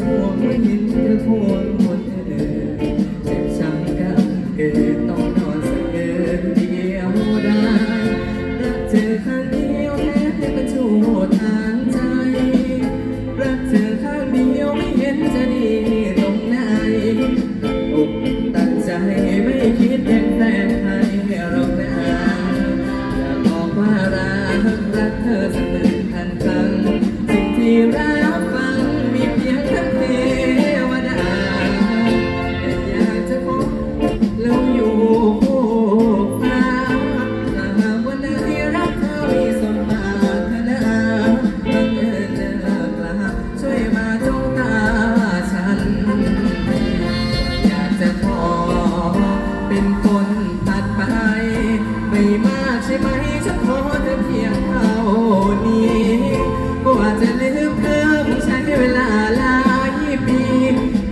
ห่วไม่ยินเธอควรคนเดิมเจ็บช้ำกันเกิดต้องนอนสักเกินเดียวได้รักเธอครั้นียวแค่เป็นชั่วทาง ฉันขอเธอเพียงเท่านี้กว่าจะลืมเธอใช้เวลาหลายปี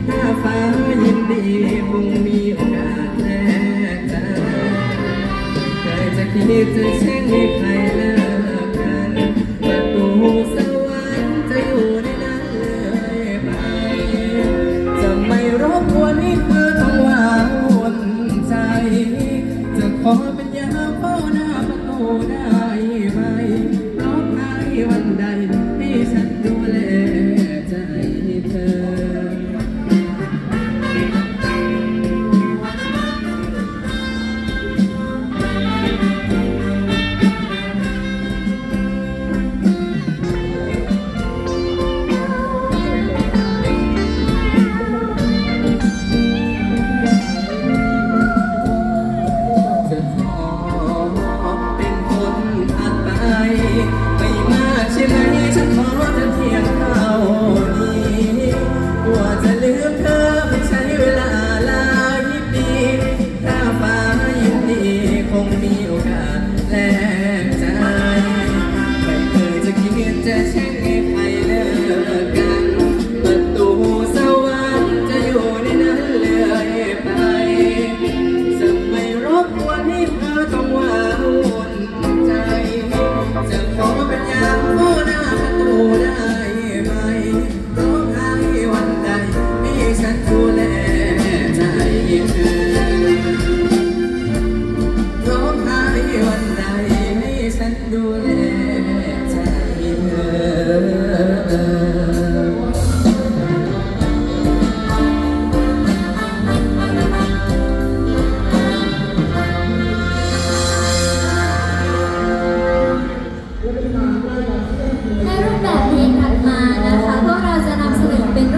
ถ้าฟ้ายินดีคงมีโอกาสแลกใจเคยจะคิดจะเช่นใคร ได้ไหม